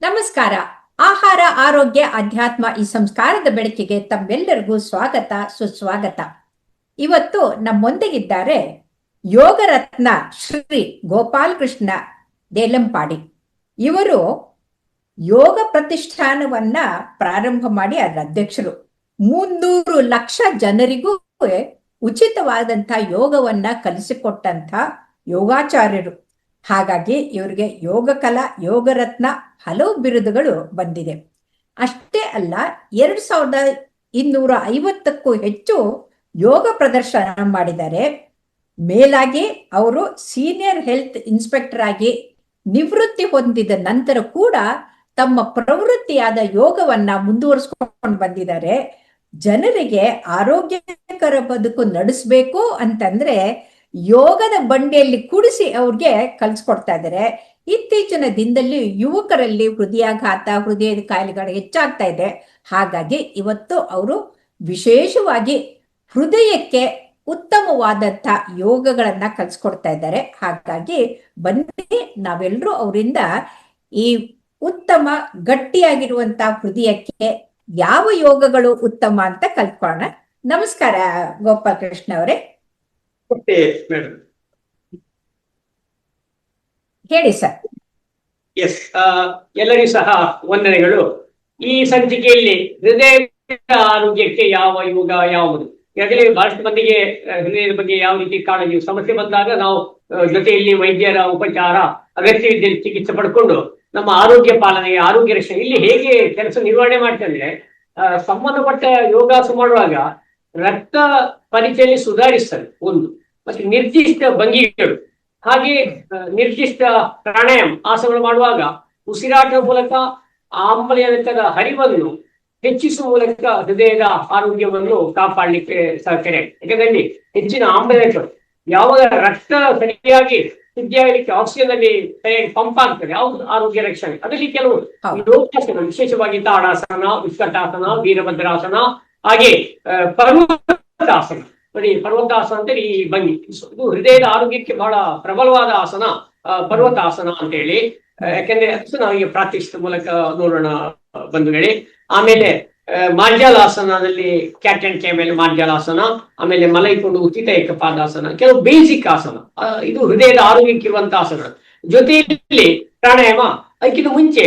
ನಮಸ್ಕಾರ. ಆಹಾರ, ಆರೋಗ್ಯ, ಅಧ್ಯಾತ್ಮ ಈ ಸಂಸ್ಕಾರದ ಬೆಳಕಿಗೆ ತಮ್ಮೆಲ್ಲರಿಗೂ ಸ್ವಾಗತ, ಸುಸ್ವಾಗತ. ಇವತ್ತು ನಮ್ಮೊಂದಿಗಿದ್ದಾರೆ ಯೋಗರತ್ನ ಶ್ರೀ ಗೋಪಾಲ್ ಕೃಷ್ಣ ದೇಲಂಪಾಡಿ. ಇವರು ಯೋಗ ಪ್ರತಿಷ್ಠಾನವನ್ನ ಪ್ರಾರಂಭ ಮಾಡಿ ಅದರ ಅಧ್ಯಕ್ಷರು. ಮುನ್ನೂರು ಲಕ್ಷ ಜನರಿಗೂ ಉಚಿತವಾದಂಥ ಯೋಗವನ್ನ ಕಲಿಸಿಕೊಟ್ಟಂತ ಯೋಗಾಚಾರ್ಯರು. ಹಾಗಾಗಿ ಇವರಿಗೆ ಯೋಗ ಕಲಾ ಯೋಗರತ್ನ ಹಲವು ಬಿರುದುಗಳು ಬಂದಿದೆ. ಅಷ್ಟೇ ಅಲ್ಲ, ಎರಡ್ ಸಾವಿರದ ಇನ್ನೂರ ಐವತ್ತಕ್ಕೂ ಹೆಚ್ಚು ಯೋಗ ಪ್ರದರ್ಶನ ಮಾಡಿದ್ದಾರೆ. ಮೇಲಾಗಿ ಅವರು ಸೀನಿಯರ್ ಹೆಲ್ತ್ ಇನ್ಸ್ಪೆಕ್ಟರ್ ಆಗಿ ನಿವೃತ್ತಿ ಹೊಂದಿದ ನಂತರ ಕೂಡ ತಮ್ಮ ಪ್ರವೃತ್ತಿಯಾದ ಯೋಗವನ್ನ ಮುಂದುವರಿಸ್ಕೊಂಡು ಬಂದಿದ್ದಾರೆ. ಜನರಿಗೆ ಆರೋಗ್ಯಕರ ಬದುಕು ನಡೆಸಬೇಕು ಅಂತಂದ್ರೆ ಯೋಗದ ಬಂಡೆಯಲ್ಲಿ ಕೂಡಿಸಿ ಅವ್ರಿಗೆ ಕಲ್ಸ್ಕೊಡ್ತಾ ಇದ್ದಾರೆ ಇತ್ತೀಚಿನ ದಿನದಲ್ಲಿ ಯುವಕರಲ್ಲಿ ಹೃದಯಾಘಾತ, ಹೃದಯದ ಕಾಯಿಲೆಗಳು ಹೆಚ್ಚಾಗ್ತಾ ಇದೆ. ಹಾಗಾಗಿ ಇವತ್ತು ಅವರು ವಿಶೇಷವಾಗಿ ಹೃದಯಕ್ಕೆ ಉತ್ತಮವಾದಂಥ ಯೋಗಗಳನ್ನ ಕಲ್ಸ್ಕೊಡ್ತಾ ಇದ್ದಾರೆ ಹಾಗಾಗಿ ಬನ್ನಿ ನಾವೆಲ್ಲರೂ ಅವರಿಂದ ಈ ಉತ್ತಮ ಗಟ್ಟಿಯಾಗಿರುವಂತ ಹೃದಯಕ್ಕೆ ಯಾವ ಯೋಗಗಳು ಉತ್ತಮ ಅಂತ ಕಲ್ತ್ಕೊಳ್ಳೋಣ. ನಮಸ್ಕಾರ ಗೋಪಾಲಕೃಷ್ಣ ಅವರೇ. ಮೇಡಮ್. ಹೇಳಿ ಸರ್. ಎಸ್ ಎಲ್ಲರಿಗೂ ಸಹ ವಂದನೆಗಳು. ಈ ಸಂಚಿಕೆಯಲ್ಲಿ ಹೃದಯ ಆರೋಗ್ಯಕ್ಕೆ ಯಾವ ಯೋಗ ಯಾವುದು? ಈಗಾಗಲೇ ಬಹಳಷ್ಟು ಮಂದಿಗೆ ಹೃದಯದ ಬಗ್ಗೆ ಯಾವ ರೀತಿ ಕಾಳಜಿ ಸಮಸ್ಯೆ ಬಂದಾಗ ನಾವು ಜೊತೆಯಲ್ಲಿ ವೈದ್ಯರ ಉಪಚಾರ ಅಗತ್ಯವಿದ್ದಲ್ಲಿ ಚಿಕಿತ್ಸೆ ಪಡ್ಕೊಂಡು ನಮ್ಮ ಆರೋಗ್ಯ ಪಾಲನೆ ಆರೋಗ್ಯ ರಕ್ಷಣೆ ಇಲ್ಲಿ ಹೇಗೆ ಕೆಲಸ ನಿರ್ವಹಣೆ ಮಾಡ್ತಂದ್ರೆ ಸಂಬಂಧಪಟ್ಟ ಯೋಗಾಸ ಮಾಡುವಾಗ ರಕ್ತ ಪರಿಚಯಲ್ಲಿ ಸುಧಾರಿಸ್ತದೆ ಒಂದು. ಮತ್ತೆ ನಿರ್ದಿಷ್ಟ ಭಂಗಿಗಳು. ಹಾಗೆ ನಿರ್ದಿಷ್ಟ ಪ್ರಾಣಾಯಾಮ ಆಸನಗಳು ಮಾಡುವಾಗ ಉಸಿರಾಟದ ಮೂಲಕ ಆಮ್ಲಜನಕದ ಹರಿವನ್ನು ಹೆಚ್ಚಿಸುವ ಮೂಲಕ ಹೃದಯದ ಆರೋಗ್ಯವನ್ನು ಕಾಪಾಡಲಿಕ್ಕೆ ಸಹಕಾರಿ ಯಾಕಂದ್ರೆ ಹೆಚ್ಚಿನ ಆಮ್ಲಜನಕ ಯಾವಾಗ ರಕ್ತ ಸರಿಯಾಗಿ ಆಗಲಿಕ್ಕೆ ಆಕ್ಸಿಜನ್ ಅಲ್ಲಿ ಸರಿಯಾಗಿ ಪಂಪ್ ಆಗ್ತದೆ ಯಾವುದು ಆರೋಗ್ಯ ರಕ್ಷಣೆ. ಅದರಲ್ಲಿ ಕೆಲವು. ಯೋಗಾಸನ ವಿಶೇಷವಾಗಿ ತಾಡಾಸನ ಉತ್ಕಟಾಸನ ವೀರಭದ್ರಾಸನ ಹಾಗೆ ಪರ್ವತಾಸನ. ನೋಡಿ ಪರ್ವತಾಸನ ಅಂತೇಳಿ ಈ ಬನ್ನಿ. ಇದು ಹೃದಯದ ಆರೋಗ್ಯಕ್ಕೆ ಬಹಳ ಪ್ರಬಲವಾದ ಆಸನ ಪರ್ವತಾಸನ ಅಂತ ಹೇಳಿ. ಯಾಕೆಂದ್ರೆ ಅದು ನಾವು ಈಗ ಪ್ರಾರ್ಥಿಸಿದ ಮೂಲಕ ನೋಡೋಣ ಬಂದು ಬಂಧುಗಳೇ. ಆಮೇಲೆ ಮಾರ್ಜಾಲಾಸನದಲ್ಲಿ ಕ್ಯಾಟ್ ಅಂಡ್ ಕ್ಯಾಮೆಲ್ ಮಾರ್ಜಾಲಾಸನ, ಆಮೇಲೆ ಮಲೈಕೊಂಡು ಉಚಿತ ಏಕಪಾದಾಸನ, ಕೆಲವು ಬೇಸಿಕ್ ಆಸನ. ಇದು ಹೃದಯದ ಆರೋಗ್ಯಕ್ಕೆ ಇರುವಂತಹ ಆಸನ. ಜೊತೆಯಲ್ಲಿ ಪ್ರಾಣಾಯಾಮ, ಅದಕ್ಕಿಂತ ಮುಂಚೆ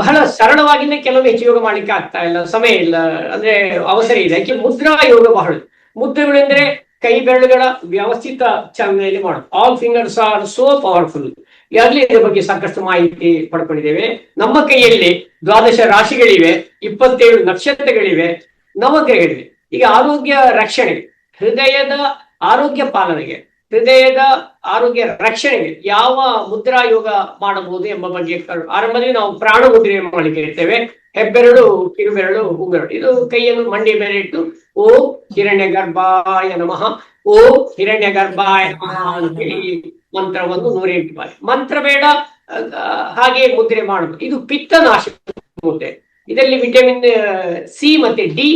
ಬಹಳ ಸರಳವಾಗಿನೇ ಕೆಲವು ಹೆಚ್ಚು ಯೋಗ ಮಾಡ್ಲಿಕ್ಕೆ ಆಗ್ತಾ ಇಲ್ಲ, ಸಮಯ ಇಲ್ಲ, ಅಂದ್ರೆ ಅವಸರ ಇದೆ. ಯಾಕೆ ಮುದ್ರಾ ಯೋಗ ಬಹಳ. ಮುದ್ರೆಗಳೆಂದ್ರೆ ಕೈ ಬೆರಳುಗಳ ವ್ಯವಸ್ಥಿತ ಚಾಲನೆಯಲ್ಲಿ ಮಾಡೋದು. All fingers are so powerful ಈಗಾಗಲೇ ಇದರ ಬಗ್ಗೆ ಸಾಕಷ್ಟು ಮಾಹಿತಿ ಪಡ್ಕೊಂಡಿದ್ದೇವೆ. ನಮ್ಮ ಕೈಯಲ್ಲಿ ದ್ವಾದಶ ರಾಶಿಗಳಿವೆ, ಇಪ್ಪತ್ತೇಳು ನಕ್ಷತ್ರಗಳಿವೆ, ನವಗ್ರಹಗಳಿವೆ. ಈಗ ಆರೋಗ್ಯ ರಕ್ಷಣೆ, ಹೃದಯದ ಆರೋಗ್ಯ ಪಾಲನೆಗೆ ಹೃದಯದ ಆರೋಗ್ಯ ರಕ್ಷಣೆಗೆ ಯಾವ ಮುದ್ರಾ ಯೋಗ ಮಾಡಬಹುದು ಎಂಬ ಬಗ್ಗೆ ಆರಂಭದಲ್ಲಿ ನಾವು ಪ್ರಾಣ ಮುದ್ರೆ ಮಾಡಲಿಕ್ಕೆ ಹೆಬ್ಬೆರಳು, ಕಿರುಬೆರಳು ಉಂಗುರಳು ಇದು ಕೈಯನ್ನು ಮಂಡಿ ಮೇಲೆ ಇಟ್ಟು, ಓ ಹಿರಣ್ಯ ಗರ್ಭಾಯ ನಮಃ. ಓ ಹಿರಣ್ಯ ಗರ್ಭಾಯ ನಮಃ ಅಂತೇಳಿ ಮಂತ್ರವನ್ನು ನೂರೆಂಟು ಬಾರಿ. ಮಂತ್ರ ಬೇಡ ಹಾಗೆ ಮುದ್ರೆ ಮಾಡುದು ಇದು ಪಿತ್ತನಾಶ ಮುದ್ರೆ ಇದರಲ್ಲಿ ವಿಟಮಿನ್ ಸಿ ಮತ್ತೆ ಡಿ,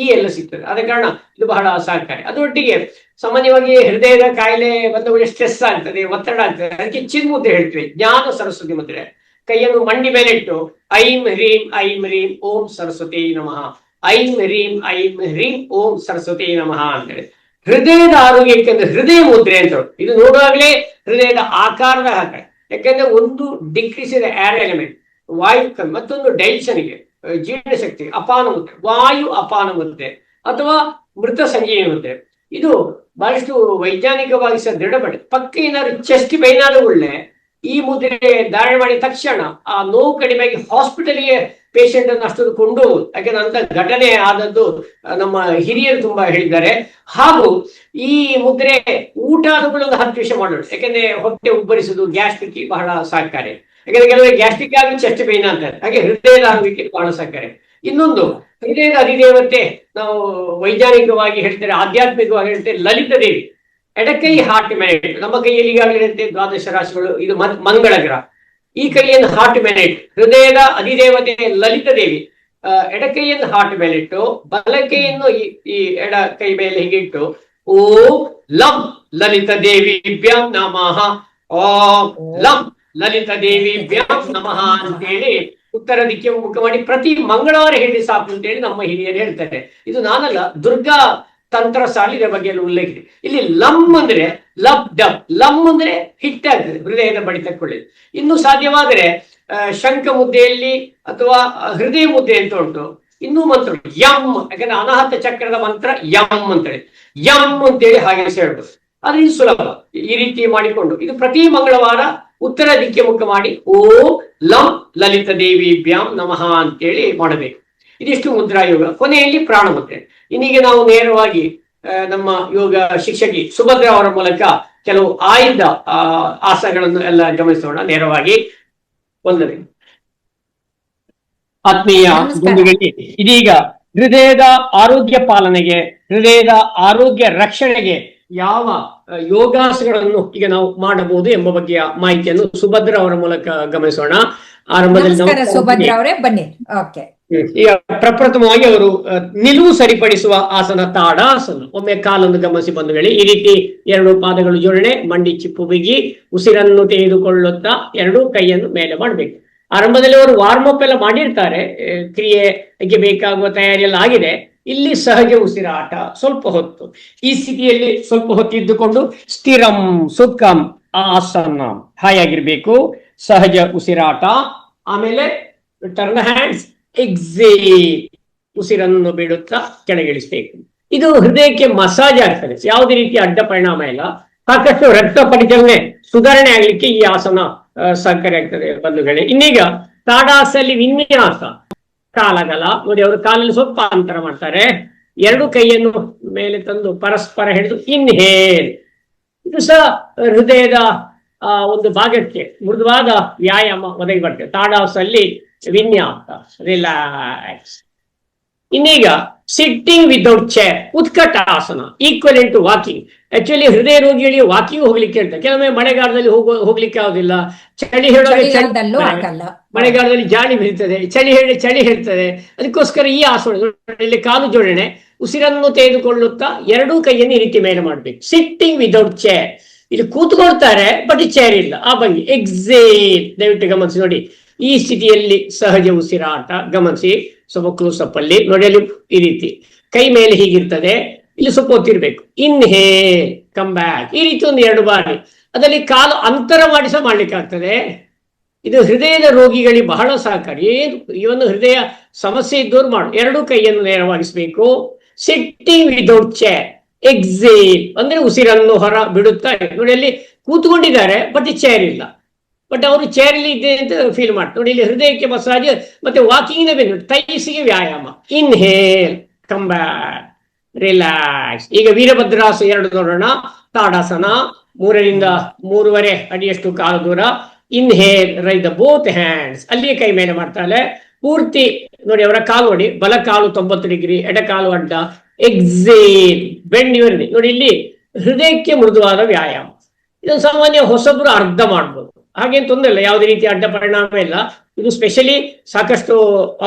ಇ ಎಲ್ಲ ಸಿಗ್ತದೆ. ಆದ ಕಾರಣ ಇದು ಬಹಳ ಸಹಕಾರಿ ಅದರೊಟ್ಟಿಗೆ ಸಾಮಾನ್ಯವಾಗಿ ಹೃದಯದ ಕಾಯಿಲೆ ಬಂದವರಿಗೆ ಸ್ಟ್ರೆಸ್ ಆಗ್ತದೆ, ಒತ್ತಡ ಆಗ್ತದೆ. ಅದಕ್ಕೆ ಚಿನ್ ಮುದ್ರೆ ಹೇಳ್ತೀವಿ, ಜ್ಞಾನ ಸರಸ್ವತಿ ಮುದ್ರೆ. ಕೈಯನ್ನು ಮಂಡಿ ಮೇಲೆ ಇಟ್ಟು ಐಂ ಹ್ರೀಂ ಐಂ ಹ್ರೀಂ ಓಂ ಸರಸ್ವತಿ ನಮಃ. ಐಂ ಹ್ರೀಂ ಐಂ ಹ್ರೀಂ ಓಂ ಸರಸ್ವತಿ ನಮಃ ಅಂತೇಳಿ. ಹೃದಯದ ಆರೋಗ್ಯಕ್ಕೆ ಅಂದ್ರೆ ಹೃದಯ ಮುದ್ರೆ ಅಂತ. ಇದು ನೋಡುವಾಗಲೇ ಹೃದಯದ ಆಕಾರದ ಹಾಕಡೆ ಯಾಕಂದ್ರೆ ಒಂದು ಡಿಕ್ರೀಸ್ ಇದೆ ಏರ್ ಎಲಿಮೆಂಟ್ ವಾಯು ಮತ್ತೊಂದು ಡೈಜೆಷನ್ಗೆ ಜೀರ್ಣಶಕ್ತಿ ಅಪಾನ ಮುದ್ರೆ, ವಾಯು ಅಪಾನ ಮುದ್ರೆ, ಅಥವಾ ಮೃತ ಸಂಜೀವಿ ಮುದ್ರೆ. ಇದು ಬಹಳಷ್ಟು ವೈಜ್ಞಾನಿಕವಾಗಿ ಸಹ ದೃಢಪಟ್ಟು ಪಕ್ಕ ಏನಾದ್ರು ಚೆಸ್ಟ್ ಆದ ಒಳ್ಳೆ ಈ ಮುದ್ರೆ ಧಾರಣೆ ಮಾಡಿದ ತಕ್ಷಣ ಆ ನೋವು ಕಡಿಮೆ ಆಗಿ ಹಾಸ್ಪಿಟಲ್ಗೆ ಪೇಷಂಟ್ ಅನ್ನು ಅಷ್ಟೊಂದು ಕೊಂಡು ಯಾಕೆಂದ್ರೆ ಅಂತ ಘಟನೆ ಆದದ್ದು ನಮ್ಮ ಹಿರಿಯರು ತುಂಬಾ ಹೇಳಿದ್ದಾರೆ. ಹಾಗೂ ಈ ಮುದ್ರೆ ಊಟ ಕೂಡ ಒಂದು ಹತ್ತು ವಿಷಯ ಮಾಡೋಣ. ಯಾಕಂದ್ರೆ ಹೊಟ್ಟೆ ಉಬ್ಬರಿಸೋದು ಗ್ಯಾಸ್ಟ್ರಿಕ್ ಬಹಳ ಸಹಕಾರಿ. ಯಾಕಂದ್ರೆ ಕೆಲವರಿಗೆ ಗ್ಯಾಸ್ಟ್ರಿಕ್ ಆಗಿ ಚೆಸ್ಟ್ ಪೇನ್ ಅಂತಾರೆ. ಹಾಗೆ ಹೃದಯದ ಆರೋಗ್ಯಕ್ಕೆ ಬಹಳ ಸಹಕಾರಿ. ಇನ್ನೊಂದು, ಹೃದಯದ ಅಧಿದೇವತೆ ನಾವು ವೈಜ್ಞಾನಿಕವಾಗಿ ಹೇಳ್ತಾರೆ ಆಧ್ಯಾತ್ಮಿಕವಾಗಿ ಹೇಳ್ತೇವೆ ಲಲಿತ ದೇವಿ ಎಡಕೈ ಹಾರ್ಟ್ ಮೇಲೆ ನಮ್ಮ ಕೈಯಲ್ಲಿ ಈಗಾಗಲೇ ದ್ವಾದಶ ರಾಶಿಗಳು, ಇದು ಮಂಗಳ ಗ್ರಹ. ಈ ಕೈಯನ್ನು ಹಾರ್ಟ್ ಇಟ್ಟು ಹೃದಯದ ಅಧಿದೇವತೆ ಲಲಿತ ದೇವಿ ಎಡಕೈಯನ್ನು ಹಾರ್ಟ್ ಮೇಲೆ ಬಲಕೈಯನ್ನು ಈ ಎಡ ಕೈ ಮೇಲೆ ಹೀಗಿಟ್ಟು ಓ ಲಂ ಲಲಿತ ದೇವಿ ನಮಃ. ಓಂ ಲಂ ಲಲಿತ ದೇವಿ ನಮಃ ಅಂತೇಳಿ ಉತ್ತರ ದಿಕ್ಕೆ ಮುಖ ಮಾಡಿ ಪ್ರತಿ ಮಂಗಳವಾರ ಹೇಳಿ ಸಾಕು ಅಂತ ಹೇಳಿ ನಮ್ಮ ಹಿರಿಯರು ಹೇಳ್ತಾರೆ. ಇದು ನಾನಲ್ಲ, ದುರ್ಗಾ ತಂತ್ರ ಸಾಲಿನ ಬಗ್ಗೆ ಉಲ್ಲೇಖ. ಇಲ್ಲಿ ಲಮ್ ಅಂದ್ರೆ ಲಬ್, ಡಬ್. ಲಮ್ ಅಂದ್ರೆ ಹಿಟ್ಟಾಗ್ತದೆ ಹೃದಯದ ಬಡಿತಕ್ಕೊಳ್ಳಿ ಇನ್ನು ಸಾಧ್ಯವಾದರೆ ಶಂಖ ಮುದ್ದೆಯಲ್ಲಿ ಅಥವಾ ಹೃದಯ ಮುದ್ದೆ ಅಂತ ಉಂಟು ಇನ್ನೂ ಮಂತ್ರ ಯಂ. ಯಾಕಂದ್ರೆ ಅನಾಹತ ಚಕ್ರದ ಮಂತ್ರ ಯಂ ಅಂತೇಳಿ. ಯಂ ಅಂತೇಳಿ ಹಾಗೆ ಹೇಳ್ಬೋದು ಅದು ಇದು ಸುಲಭ. ಈ ರೀತಿ ಮಾಡಿಕೊಂಡು, ಇದು ಪ್ರತಿ ಮಂಗಳವಾರ ಉತ್ತರ ದಿಕ್ಕೆ ಮುಖ ಮಾಡಿ. ಓ ಲಂ ಲಲಿತ ದೇವಿ ಬ್ಯಾಂ ನಮಃ ಅಂತೇಳಿ ಮಾಡಬೇಕು. ಇದಿಷ್ಟು ಮುದ್ರಾ ಯೋಗ. ಕೊನೆಯಲ್ಲಿ ಪ್ರಾಣ ಮುದ್ರೆ. ಇನ್ನೀಗ ನಾವು ನೇರವಾಗಿ ನಮ್ಮ ಯೋಗ ಶಿಕ್ಷಕಿ ಸುಭದ್ರ ಅವರ ಮೂಲಕ ಕೆಲವು ಆಯ್ದ ಆಸನಗಳನ್ನು ಎಲ್ಲ ಗಮನಿಸೋಣ ನೇರವಾಗಿ. ಒಂದನೇ. ಆತ್ಮೀಯ. ಬಂಧುಗಳಿಗೆ ಇದೀಗ ಹೃದಯದ ಆರೋಗ್ಯ ಪಾಲನೆಗೆ ಹೃದಯದ ಆರೋಗ್ಯ ರಕ್ಷಣೆಗೆ ಯಾವ ಯೋಗಾಸನಗಳನ್ನು ಈಗ ನಾವು ಮಾಡಬಹುದು ಎಂಬ ಬಗ್ಗೆಯ ಮಾಹಿತಿಯನ್ನು ಸುಭದ್ರ ಅವರ ಮೂಲಕ ಗಮನಿಸೋಣ. ಆರಂಭದಲ್ಲಿ ನಾವು- ಸುಭದ್ರ ಅವರೇ ಬನ್ನಿ. ಓಕೆ. ಈಗ ಪ್ರಪ್ರಥಮವಾಗಿ ಅವರು ನಿಲುವು ಸರಿಪಡಿಸುವ ಆಸನ ತಾಡಾಸನ. ಒಮ್ಮೆ ಕಾಲನ್ನು ಗಮನಿಸಿ ಬಂಧುಗಳೇ ಈ ರೀತಿ ಎರಡು ಪಾದಗಳು ಜೋಡಣೆ ಮಂಡಿ ಚಿಪ್ಪು ಬಿಗಿ ಉಸಿರನ್ನು ತೆಗೆದುಕೊಳ್ಳುತ್ತಾ ಎರಡು ಕೈಯನ್ನು ಮೇಲೆ ಮಾಡಬೇಕು. ಆರಂಭದಲ್ಲಿ ಅವರು ವಾರ್ಮ್ ಅಪ್ ಎಲ್ಲ ಮಾಡಿರ್ತಾರೆ ಕ್ರಿಯೆಗೆ ಬೇಕಾಗುವ ತಯಾರಿ ಎಲ್ಲ ಆಗಿದೆ. ಇಲ್ಲಿ ಸಹಜ ಉಸಿರಾಟ, ಸ್ವಲ್ಪ ಹೊತ್ತು. ಈ ಸ್ಥಿತಿಯಲ್ಲಿ ಸ್ವಲ್ಪ ಹೊತ್ತು ಇದ್ದುಕೊಂಡು ಸ್ಥಿರಂ ಸುಖಂ ಆಸನ ಹಾಯಾಗಿರ್ಬೇಕು ಸಹಜ ಉಸಿರಾಟ. ಆಮೇಲೆ ಟರ್ನ್ ಹ್ಯಾಂಡ್ಸ್ ಎಕ್ಸೇ ಉಸಿರನ್ನು ಬಿಡುತ್ತಾ ಕೆಳಗಿಳಿಸಬೇಕು. ಇದು ಹೃದಯಕ್ಕೆ ಮಸಾಜ್ ಆಗ್ತದೆ. ಯಾವುದೇ ರೀತಿಯ ಅಡ್ಡ ಪರಿಣಾಮ ಇಲ್ಲ. ಸಾಕಷ್ಟು ರಕ್ತ ಪರಿಚಲನೆ, ಸುಧಾರಣೆ ಆಗ್ಲಿಕ್ಕೆ ಈ ಆಸನ ಸಹಕಾರಿ ಆಗ್ತದೆ. ಬಂಧುಗಳೇ ಇನ್ನೀಗ ತಾಡಾಸಲ್ಲಿ ವಿನ್ಯಾಸ. ಕಾಲಗಲ. ನೋಡಿ ಅವರು ಕಾಲಲ್ಲಿ ಸ್ವಲ್ಪ ಅಂತರ ಮಾಡ್ತಾರೆ. ಎರಡು ಕೈಯನ್ನು ಮೇಲೆ ತಂದು ಪರಸ್ಪರ ಹಿಡಿದು ಇನ್ಹೇಲ್. ಇದು ಸಹ ಹೃದಯದ ಆ, ಒಂದು ಭಾಗಕ್ಕೆ ಮೃದುವಾದ ವ್ಯಾಯಾಮ ಒದಗಿ ಬರ್ತದೆ ತಾಡಾಸಲ್ಲಿ ವಿನ್ಯಾಸ ರಿಲ್ಯಾಕ್ಸ್. ಇನ್ನೀಗ ಸಿಟ್ಟಿಂಗ್ ವಿದೌಟ್ ಚೇರ್ ಉತ್ಕಟ ಆಸನ ಈಕ್ವಲ್ ಟು ವಾಕಿಂಗ್ ಆಕ್ಚುಲಿ ಹೃದಯ ರೋಗಿಗಳಿಗೆ ವಾಕಿಂಗ್ ಹೋಗ್ಲಿಕ್ಕೆ ಹೇಳ್ತಾರೆ ಕೆಲವೊಮ್ಮೆ ಮಳೆಗಾಲದಲ್ಲಿ ಹೋಗೋ ಹೋಗ್ಲಿಕ್ಕೆ ಆಗುದಿಲ್ಲ. ಚಳಿ ಆಗಲ್ಲ ಮಳೆಗಾಲದಲ್ಲಿ ಜಾಳಿ ಬೀಳ್ತದೆ. ಚಳಿ ಹೇಳಿ ಚಳಿ ಹೇಳ್ತದೆ. ಅದಕ್ಕೋಸ್ಕರ ಈ ಆಸನ ಕಾಲು ಜೋಡಣೆ ಉಸಿರನ್ನು ತೆಗೆದುಕೊಳ್ಳುತ್ತಾ ಎರಡೂ ಕೈಯನ್ನು ಈ ರೀತಿ ಮೇಲೆ ಮಾಡ್ಬೇಕು. ಸಿಟ್ಟಿಂಗ್ ವಿದೌಟ್ ಚೇರ್ ಇಲ್ಲಿ ಕೂತ್ಕೊಳ್ತಾರೆ ಬಟ್ ಚೇರ್ ಇಲ್ಲ. ಆ ಭಂಗಿ. ಎಕ್ಸೇಲ್ ದಯವಿಟ್ಟು ಗಮನಿಸಿ ನೋಡಿ. ಈ ಸ್ಥಿತಿಯಲ್ಲಿ ಸಹಜ ಉಸಿರಾಟ, ಗಮನಿಸಿ ಸ್ವಲ್ಪ ಕ್ಲೋಸ್ ಅಪ್ ಅಲ್ಲಿ ಈ ರೀತಿ. ಕೈ ಮೇಲೆ ಹೀಗಿರ್ತದೆ, ಇಲ್ಲಿ ಸ್ವಲ್ಪ ಹೊತ್ತಿರ್ಬೇಕು ಹೇ ಕಮ್ ಬ್ಯಾಕ್ ಈ ರೀತಿ ಒಂದು ಎರಡು ಬಾರಿ. ಅದರಲ್ಲಿ ಕಾಲು ಅಂತರ ಮಾಡಿಸ ಮಾಡ್ಲಿಕ್ಕಾಗ್ತದೆ. ಮಾಡ್ಲಿಕ್ಕೆ ಇದು ಹೃದಯದ ರೋಗಿಗಳಿಗೆ ಬಹಳ ಸಹಕಾರಿ. ಏನು ಇವನು ಹೃದಯ ಸಮಸ್ಯೆ ಇದ್ದವ್ರು ಮಾಡು. ಎರಡು ಕೈಯನ್ನು ನೇರವಾಗಿಸಬೇಕು. ಸಿಟ್ಟಿಂಗ್ ವಿದೌಟ್ ಚೇರ್ ಎಕ್ಸೇಲ್ ಅಂದ್ರೆ ಉಸಿರನ್ನು ಹೊರ ಬಿಡುತ್ತಾ ನೋಡಿ, ಅಲ್ಲಿ ಕೂತ್ಕೊಂಡಿದ್ದಾರೆ ಬಟ್ ಚೇರ್ ಇಲ್ಲ. ಬಟ್ ಅವರು ಚೇರಲ್ಲಿ ಇದೆ ಅಂತ ಫೀಲ್ ಮಾಡ್ತಾರೆ. ನೋಡಿ, ಇಲ್ಲಿ ಹೃದಯಕ್ಕೆ ಮಸಾಜ್ ಮತ್ತೆ ವಾಕಿಂಗ್ ಬೆನಿಫಿಟ್ ತೈಸಿಗೆ ವ್ಯಾಯಾಮ. ಇನ್ಹೇಲ್ ಕಂಬ ರಿಲ್ಯಾಕ್ಸ್ ಈಗ ವೀರಭದ್ರಾಸ ಎರಡು ನೋಡೋಣ. ತಾಡಾಸನ, ಮೂರರಿಂದ ಮೂರುವರೆ ಅಡಿಯಷ್ಟು ಕಾಲು ದೂರ. Inhale raise the both hands ಅಲ್ಲಿ ಕೈ ಮೇಲೆ ಮಾಡ್ತಾಳೆ. ಪೂರ್ತಿ, ನೋಡಿ, ಅವರ ಕಾಲು ನೋಡಿ. ಬಲ ಕಾಲು ತೊಂಬತ್ತು ಡಿಗ್ರಿ, ಎಡ ಕಾಲು ಅಡ್ಡ ಎಕ್ಸೇಲ್ ಬೆಂಡ್ ಇವರ್ ನೋಡಿ, ಇಲ್ಲಿ ಹೃದಯಕ್ಕೆ ಮೃದುವಾದ ವ್ಯಾಯಾಮ. ಇದನ್ನು ಸಾಮಾನ್ಯ ಹೊಸಬ್ರು ಅರ್ಧ ಮಾಡ್ಬೋದು. ಹಾಗೇನು ತೊಂದರೆ ಇಲ್ಲ. ಯಾವುದೇ ರೀತಿಯ ಅಡ್ಡ ಪರಿಣಾಮ ಇಲ್ಲ. ಇದು ಸ್ಪೆಷಲಿ ಸಾಕಷ್ಟು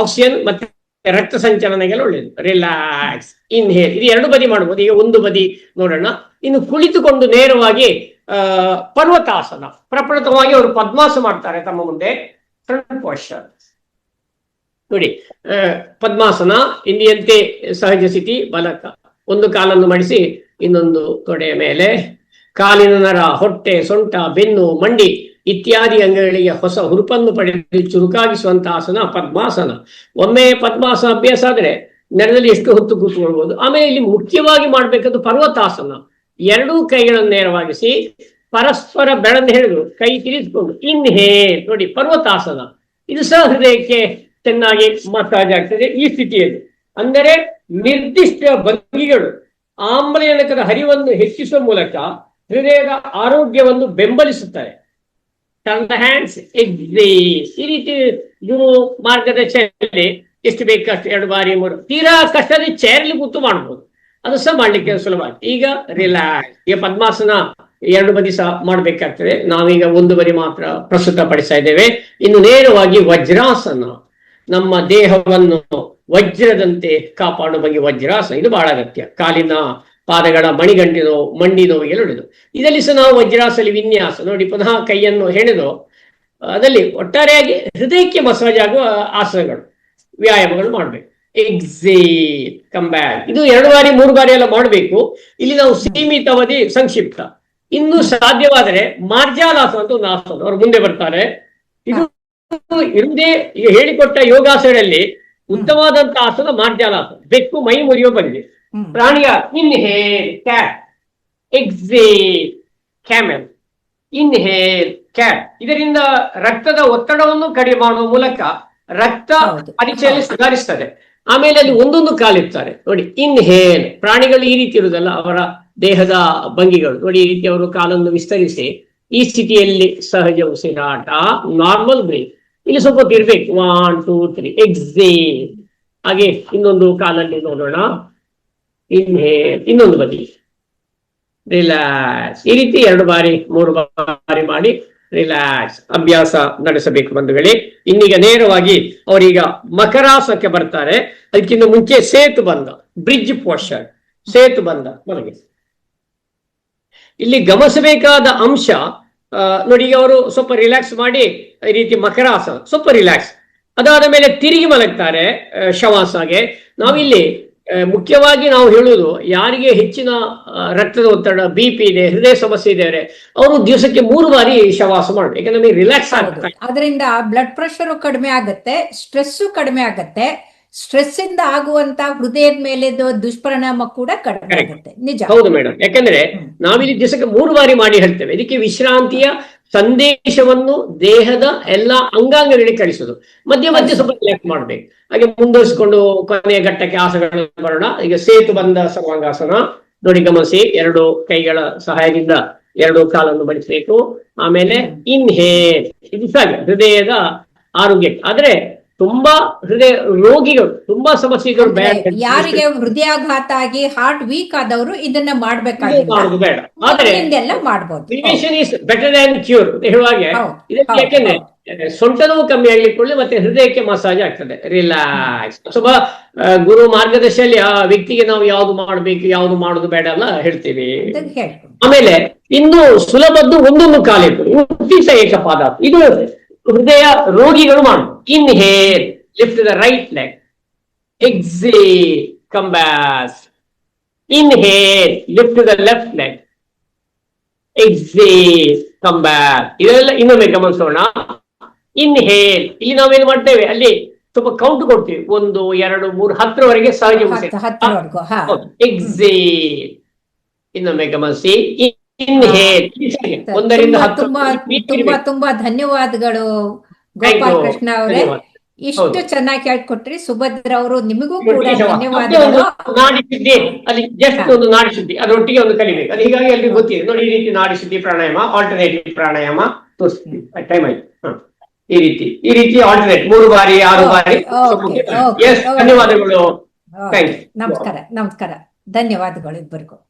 ಆಕ್ಸಿಜನ್ ಮತ್ತೆ ರಕ್ತ ಸಂಚಲನೆಗೆಲ್ಲ ಒಳ್ಳೆಯದು ರಿಲ್ಯಾಕ್ಸ್ ಇನ್ಹೇಲ್ ಇದು ಎರಡು ಬದಿ ಮಾಡ್ಬೋದು. ಈಗ ಒಂದು ಬದಿ ನೋಡೋಣ. ಇನ್ನು ಕುಳಿತುಕೊಂಡು ನೇರವಾಗಿ ಪರ್ವತಾಸನ. ಪ್ರಪ್ರಥಮವಾಗಿ ಅವರು ಪದ್ಮಾಸ ಮಾಡ್ತಾರೆ ತಮ್ಮ ಮುಂದೆ. ಫ್ರಂಟ್ ನೋಡಿ ಪದ್ಮಾಸನ ಇಂದಿಯಂತೆ ಸಹಜ ಸ್ಥಿತಿ, ಬಲಕ. ಒಂದು ಕಾಲನ್ನು ಮಡಿಸಿ, ಇನ್ನೊಂದು ತೊಡೆಯ ಮೇಲೆ. ಕಾಲಿನ ನರ, ಹೊಟ್ಟೆ, ಸೊಂಟ, ಬೆನ್ನು, ಮಂಡಿ. ಇತ್ಯಾದಿ ಅಂಗಗಳಿಗೆ ಹೊಸ ಹುರುಪನ್ನು ಪಡೆದು ಚುರುಕಾಗಿಸುವಂತಹ ಆಸನ ಪದ್ಮಾಸನ. ಒಮ್ಮೆ ಪದ್ಮಾಸನ ಅಭ್ಯಾಸ ಆದರೆ ನೆಲದಲ್ಲಿ ಎಷ್ಟು ಹೊತ್ತು ಕೂತ್ಕೊಳ್ಬಹುದು ಆಮೇಲೆ ಇಲ್ಲಿ ಮುಖ್ಯವಾಗಿ ಮಾಡಬೇಕದ್ದು ಪರ್ವತಾಸನ. ಎರಡೂ ಕೈಗಳನ್ನು ನೇರವಾಗಿಸಿ ಪರಸ್ಪರ ಬೆಳೆದು ಹೇಳಿದ್ರು ಕೈ ತಿರುಗಿಸ್ಕೊಂಡು ಇನ್ಹೇ ನೋಡಿ ಪರ್ವತಾಸನ. ಇದು ಸಹ ಹೃದಯಕ್ಕೆ ಚೆನ್ನಾಗಿ ಮಸಾಜ್ ಆಗ್ತದೆ ಈ ಸ್ಥಿತಿಯಲ್ಲಿ. ಅಂದರೆ ನಿರ್ದಿಷ್ಟ ಭಂಗಿಗಳು ಆಮ್ಲಜನಕದ ಹರಿವನ್ನು ಹೆಚ್ಚಿಸುವ ಮೂಲಕ ಹೃದಯದ ಆರೋಗ್ಯವನ್ನು ಬೆಂಬಲಿಸುತ್ತವೆ. ಟರ್ನ್ ಹ್ಯಾಂಡ್ಸ್ ಎಕ್ಸೇಲ್ ಈ ರೀತಿ ಗುರು ಮಾರ್ಗದರ್ಶನದಲ್ಲಿ ಎಷ್ಟು ಬೇಕು ಅಷ್ಟು ಎರಡು ಬಾರಿ ಮೂರು ತೀರಾ ಕಷ್ಟದ ಚೇರ್ಲಿ ಕೂತು ಮಾಡ್ಬೋದು. ಅದು ಸಹ ಮಾಡ್ಲಿಕ್ಕೆ ಸುಲಭ ಈಗ ರಿಲ್ಯಾಕ್ಸ್ ಈಗ ಪದ್ಮಾಸನ ಎರಡು ಬದಿ ಸಹ ಮಾಡ್ಬೇಕಾಗ್ತದೆ. ನಾವೀಗ ಒಂದು ಬದಿ ಮಾತ್ರ ಪ್ರಸ್ತುತ ಪಡಿಸ್ತಾ ಇದ್ದೇವೆ. ಇನ್ನು ನೇರವಾಗಿ ವಜ್ರಾಸನ. ನಮ್ಮ ದೇಹವನ್ನು ವಜ್ರದಂತೆ ಕಾಪಾಡುವ ಬಗ್ಗೆ ವಜ್ರಾಸನ. ಇದು ಬಹಳ ಅಗತ್ಯ. ಕಾಲಿನ ಪಾದಗಳ ಮಣಿಗಂಟಿನೋ ಮಂಡಿನೋ ಒಳ್ಳೆಯದು ಇದರಲ್ಲಿ ಸಹ ನಾವು ವಜ್ರಾಸಲಿ ವಿನ್ಯಾಸ, ನೋಡಿ ಪುನಃ ಕೈಯನ್ನು ಹೆಣೆದು ಅದಲ್ಲಿ ಒಟ್ಟಾರೆಯಾಗಿ ಹೃದಯಕ್ಕೆ ಮಸಾಜ್ ಆಗುವ ಆಸನಗಳು, ವ್ಯಾಯಾಮಗಳು ಮಾಡಬೇಕು. ಎಕ್ಸೇಲ್ ಕಮ್ ಬ್ಯಾಕ್ ಇದು ಎರಡು ಬಾರಿ, ಮೂರು ಬಾರಿ ಎಲ್ಲ ಮಾಡಬೇಕು. ಇಲ್ಲಿ ನಾವು ಸೀಮಿತ ಅವಧಿ ಸಂಕ್ಷಿಪ್ತ. ಇನ್ನು ಸಾಧ್ಯವಾದರೆ ಮಾರ್ಜಾಲಾಸನ ಅಂತ ಒಂದು ಆಸನ, ಅವರು ಮುಂದೆ ಬರ್ತಾರೆ. ಇದು ಇರುವುದೇ ಹೇಳಿಕೊಟ್ಟ ಯೋಗಾಸನದಲ್ಲಿ ಉತ್ತಮವಾದಂತಹ ಆಸನ ಮಾರ್ಜಾಲಾಸನ. ಬೆಕ್ಕು, ಮೈ ಮುರಿಯೋ ಬಂದಿದೆ. ಪ್ರಾಣಿಯ inhale cat exhale. Camel. Inhale cat ಇದರಿಂದ ರಕ್ತದ ಒತ್ತಡವನ್ನು ಕಡಿಮೆ ಮಾಡುವ ಮೂಲಕ ರಕ್ತ ಪರೀಕ್ಷೆಯಲ್ಲಿ ಸುಧಾರಿಸ್ತದೆ. ಆಮೇಲೆ ಅಲ್ಲಿ ಒಂದೊಂದು ಕಾಲಿರ್ತಾರೆ ನೋಡಿ ಇನ್ಹೇಲ್ ಪ್ರಾಣಿಗಳು ಈ ರೀತಿ ಇರುವುದಲ್ಲ ಅವರ ದೇಹದ ಭಂಗಿಗಳು. ನೋಡಿ ಈ ರೀತಿ ಅವರು ಕಾಲನ್ನು ವಿಸ್ತರಿಸಿ ಈ ಸ್ಥಿತಿಯಲ್ಲಿ ಸಹಜ ಉಸಿರಾಟ ನಾರ್ಮಲ್ ಬ್ರೀತ್ ಇಲ್ಲಿ ಸ್ವಲ್ಪ ಇರ್ಬೇಕು ಒನ್ ಟೂ ತ್ರೀ ಎಕ್ಸೇಲ್. ಹಾಗೆ ಇನ್ನೊಂದು ಕಾಲಲ್ಲಿ ನೋಡೋಣ. ಇನ್ಹೇಲ್ ಇನ್ನೊಂದು ಬದಿ ರಿಲ್ಯಾಕ್ಸ್ ಈ ರೀತಿ ಎರಡು ಬಾರಿ, ಮೂರು ಬಾರಿ ಮಾಡಿ ರಿಲ್ಯಾಕ್ಸ್ ಅಭ್ಯಾಸ ನಡೆಸಬೇಕು ಬಂಧುಗಳೇ. ಇನ್ನೀಗ ನೇರವಾಗಿ ಅವರೀಗ ಮಕರಾಸಕ್ಕೆ ಬರ್ತಾರೆ. ಅದಕ್ಕಿಂತ ಮುಂಚೆ ಸೇತು ಬಂದ ಬ್ರಿಡ್ಜ್ ಪೋಷರ್ ಸೇತು ಬಂದ, ಮಲಗಿ. ಇಲ್ಲಿ ಗಮನಿಸಬೇಕಾದ ಅಂಶ ನೋಡಿ ಅವರು ಸ್ವಲ್ಪ ರಿಲ್ಯಾಕ್ಸ್ ಮಾಡಿ, ಈ ರೀತಿ ಮಕರಾಸ, ಸ್ವಲ್ಪ ರಿಲ್ಯಾಕ್ಸ್ ಅದಾದ ಮೇಲೆ ತಿರುಗಿ ಮಲಗ್ತಾರೆ ಶವಾಸಗೆ. ನಾವಿಲ್ಲಿ ಮುಖ್ಯವಾಗಿ ನಾವು ಹೇಳುವುದು ಯಾರಿಗೆ ಹೆಚ್ಚಿನ ರಕ್ತದ ಒತ್ತಡ ಬಿ ಪಿ ಇದೆ ಹೃದಯ ಸಮಸ್ಯೆ ಇದೆ ಅವರು ದಿವಸಕ್ಕೆ ಮೂರು ಬಾರಿ ಶವಾಸ ಮಾಡಬೇಕು. ಯಾಕಂದ್ರೆ ನಮಗೆ ರಿಲ್ಯಾಕ್ಸ್ ಆಗುತ್ತೆ ಅದರಿಂದ ಬ್ಲಡ್ ಪ್ರೆಷರ್ ಕಡಿಮೆ ಆಗುತ್ತೆ ಸ್ಟ್ರೆಸ್ ಕಡಿಮೆ ಆಗುತ್ತೆ ಸ್ಟ್ರೆಸ್ ಇಂದ ಆಗುವಂತ ಹೃದಯದ ಮೇಲೆ ದುಷ್ಪರಿಣಾಮ ಕೂಡ ಕಡಿಮೆ. ಆಗುತ್ತೆ. ನಿಜ. ಹೌದು ಮೇಡಮ್ ಯಾಕಂದ್ರೆ. ನಾವಿಲ್ಲಿ ದಿವಸಕ್ಕೆ ಮೂರು ಬಾರಿ ಮಾಡಿ ಹೇಳ್ತೇವೆ. ಇದಕ್ಕೆ ವಿಶ್ರಾಂತಿಯ ಸಂದೇಶವನ್ನು ದೇಹದ ಎಲ್ಲಾ ಅಂಗಾಂಗಗಳಿಗೆ ಕಳಿಸೋದು. ಮಧ್ಯ ಮಧ್ಯೆ ಸ್ವಲ್ಪ ಮಾಡ್ಬೇಕು. ಹಾಗೆ ಮುಂದುವರಿಸಿಕೊಂಡು ಕೊನೆಯ ಘಟ್ಟಕ್ಕೆ ಆಸನಗಳನ್ನು ಬರೋಣ. ಈಗ ಸೇತು ಬಂದ ಸರ್ವಾಂಗಾಸನ. ನೋಡಿ ಗಮನಿಸಿ ಎರಡು ಕೈಗಳ ಸಹಾಯದಿಂದ ಎರಡು ಕಾಲನ್ನು ಬಳಸಬೇಕು ಆಮೇಲೆ ಇನ್ಹೇಲ್ ಇದು ಸಾಕು ಹೃದಯದ ಆರೋಗ್ಯ ಆದ್ರೆ ತುಂಬಾ ಹೃದಯ ರೋಗಿಗಳು ತುಂಬಾ ಸಮಸ್ಯೆಗಳು ಬೇಡ. ಯಾರಿಗೆ ಹೃದಯಾಘಾತ ಆಗಿ ಹಾರ್ಟ್ ವೀಕ್ ಆದವರು ಇದನ್ನ ಮಾಡ್ಬೇಕಾಗಿಲ್ಲ. ಮಾಡುದು ಬೇಡ. ಆದ್ರೆ ಪ್ರಿವೆನ್ಷನ್ ಇಸ್ ಬೆಟರ್ ಕ್ಯೂರ್ ಹೇಳುವಾಗೆ ಯಾಕೆಂದ್ರೆ ಸೊಂಟ ನೋವು ಕಮ್ಮಿ ಆಗ್ಲಿಕ್ಕೆ ಮತ್ತೆ ಹೃದಯಕ್ಕೆ ಮಸಾಜ್ ಆಗ್ತದೆ. ರಿಲ್ಯಾಕ್ಸ್ ಸ್ವಲ್ಪ ಗುರು ಮಾರ್ಗದರ್ಶಿಯಲ್ಲಿ ಆ ವ್ಯಕ್ತಿಗೆ ನಾವು ಯಾವ್ದು ಮಾಡ್ಬೇಕು ಯಾವ್ದು ಮಾಡುದು ಬೇಡ ಅಲ್ಲ ಹೇಳ್ತೀವಿ. ಆಮೇಲೆ ಇನ್ನು ಸುಲಭದ್ದು ಒಂದೊಂದು ಕಾಲಿಟ್ಟು ಉತ್ತೀಸ ಏಕಪಾದ ಇದು ಹೃದಯ ರೋಗಿಗಳು ಮಾಡು. Inhale lift the right leg exhale come back inhale lift the left leg exhale come back ಇದೆಲ್ಲ ಇನ್ನೊಮ್ಮೆ ಗಮನಿಸೋಣ. ಇನ್ ಹೇಲ್ ಇಲ್ಲಿ ನಾವೇನು ಮಾಡ್ತೇವೆ? ಅಲ್ಲಿ ಸ್ವಲ್ಪ ಕೌಂಟ್ ಕೊಡ್ತೀವಿ. ಒಂದು ಎರಡು ಮೂರು ಹತ್ತರವರೆಗೆ ಸಹಜ ಎಕ್ಸೇಲ್ ಇನ್ನೊಮ್ಮೆ ಗಮನಿಸಿ. ಇನ್ಹೇಲ್ ತುಂಬಾ ತುಂಬಾ ತುಂಬಾ ಧನ್ಯವಾದಗಳು ಗೋಪಾಲ್ ಕೃಷ್ಣ ಅವರೇ. ಇಷ್ಟು. ಚೆನ್ನಾಗಿ ಹೇಳ್ಕೊಟ್ರಿ. ಸುಭದ್ರ ಅವರು ನಿಮಗೂ ಕೂಡ ಧನ್ಯವಾದಗಳು. ನಾಡಿ ಶುದ್ಧಿ ಅಲ್ಲಿ ಜಸ್ಟ್ ಒಂದು ನಾಡಿ ಶುದ್ಧಿ ಅದರೊಟ್ಟಿಗೆ ಒಂದು ಕಲಿಬೇಕು. ಅದು ಹೀಗಾಗಿ ಎಲ್ರಿಗೂ ಗೊತ್ತಿದೆ. ನೋಡಿ ಈ ರೀತಿ ನಾಡಿ ಶುದ್ಧಿ ಪ್ರಾಣಾಯಾಮ ಆಲ್ಟರ್ನೇಟಿವ್ ಪ್ರಾಣಾಯಾಮ ತೋರಿಸ್ತೀನಿ. ಟೈಮ್ ಆಯ್ತು. ಈ ರೀತಿ. ಈ ರೀತಿ ಆಲ್ಟರ್ನೇಟ್ ಮೂರು ಬಾರಿ ಆರು ಬಾರಿ. ಎಸ್ ಧನ್ಯವಾದಗಳು. ನಮಸ್ಕಾರ ನಮಸ್ಕಾರ. ಧನ್ಯವಾದಗಳು ಇಬ್ಬರಿಗೂ.